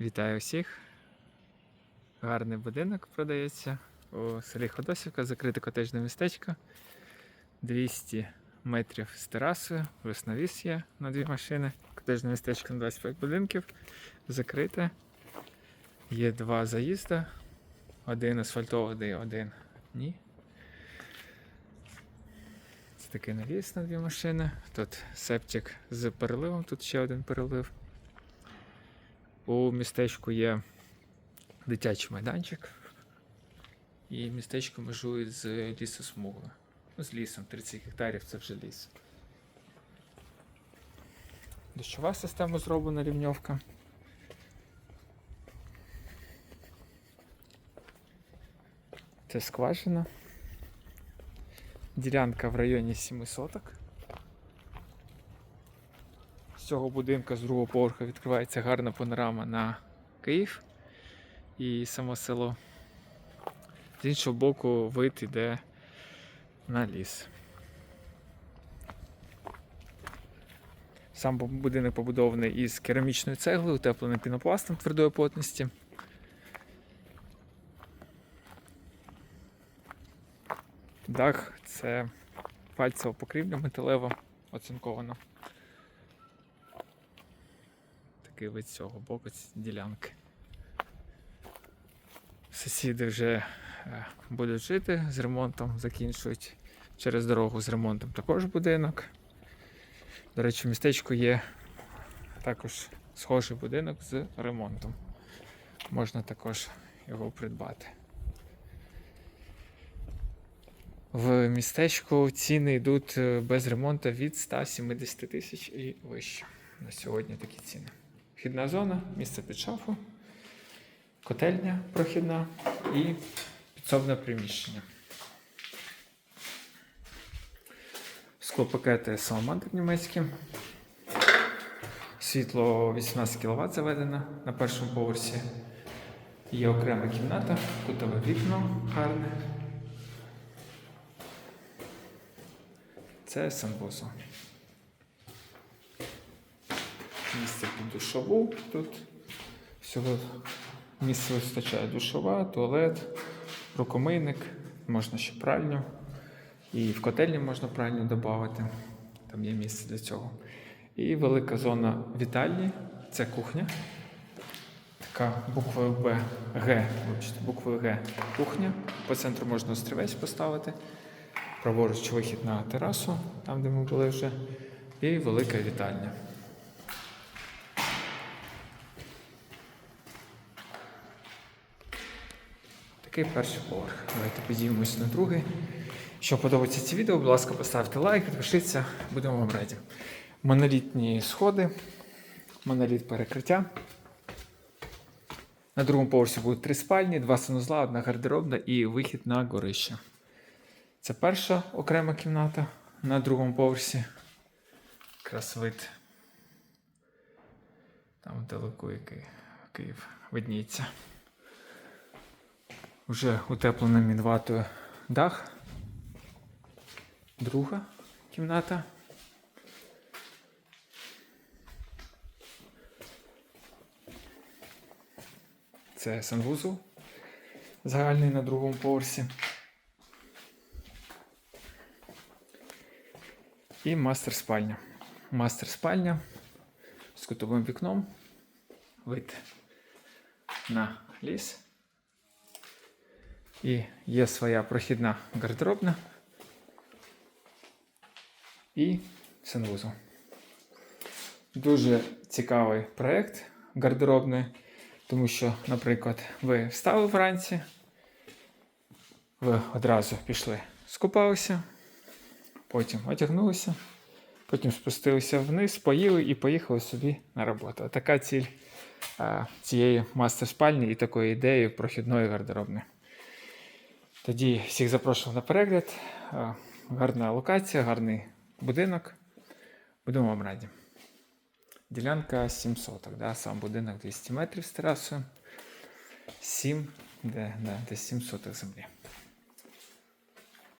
Вітаю всіх. Гарний будинок продається у селі Ходосівка, закрите котежне містечко. 200 метрів з терасою, плюс навіс є на дві машини. Котежне містечко на 25 будинків. Закрите. Є два заїзди. Один асфальтований, один ні. Це такий навіс на дві машини. Тут септик з переливом, тут ще один перелив. У містечку є дитячий майданчик. І містечко межує з лісосмугою. Ну, з лісом, 30 гектарів це вже ліс. Дощова система зроблена рівньовка. Це скважина. Ділянка в районі 7 соток. Цього будинку з другого поверху відкривається гарна панорама на Київ і само село. З іншого боку вид іде на ліс. Сам будинок побудований із керамічної цегли, утеплений пінопластом твердої плотності. Дах це пальцева покрівля металева оцинкована. Такий вид цього боку ділянки. Сусіди вже е, будуть жити з ремонтом, закінчують через дорогу з ремонтом також будинок. До речі, в містечку є також схожий будинок з ремонтом. Можна також його придбати. В містечку ціни йдуть е, без ремонту від 170 тисяч і вище. На сьогодні такі ціни. Вхідна зона, місце під шафу, котельня прохідна і підсобне приміщення. Склопакети Саламандр німецькі. Світло 18 кВт заведено на першому поверсі. Є окрема кімната, кутове вікно гарне. Це санвузол. Місце під душову. Тут всього місце вистачає душова, туалет, рукомийник, можна ще пральню. І в котельні можна пральню додати. Там є місце для цього. І велика зона вітальні це кухня. Така буквою Б, Г, вибачте, буквою Г кухня. По центру можна острівець поставити. Праворуч вихід на терасу, там де ми були вже. І велика вітальня. Такий перший поверх. Давайте подивимось на другий. Якщо подобається це відео, будь ласка, поставте лайк, підпишіться, будемо вам раді. Монолітні сходи, моноліт перекриття. На другому поверсі будуть три спальні, два санузла, одна гардеробна і вихід на горище. Це перша окрема кімната на другому поверсі. Якраз. Там далеко який Київ видніється. Вже утеплений мінватою дах. Друга кімната. Це санвузол загальний на другому поверсі. І мастер спальня. Мастер спальня з кутовим вікном. Вид на ліс. І є своя прохідна гардеробна і санвузол. Дуже цікавий проєкт гардеробний, тому що, наприклад, ви встали вранці, ви одразу пішли, скупалися, потім одягнулися, потім спустилися вниз, поїли і поїхали собі на роботу. Така ціль а, цієї мастер-спальні і такої ідеї прохідної гардеробної. Тоді всіх запрошую на перегляд. Гарна локація, гарний будинок. Будемо вам раді. Ділянка 700, да? сам будинок 200 метрів з терасою. 7, де, да, десь 7 соток землі.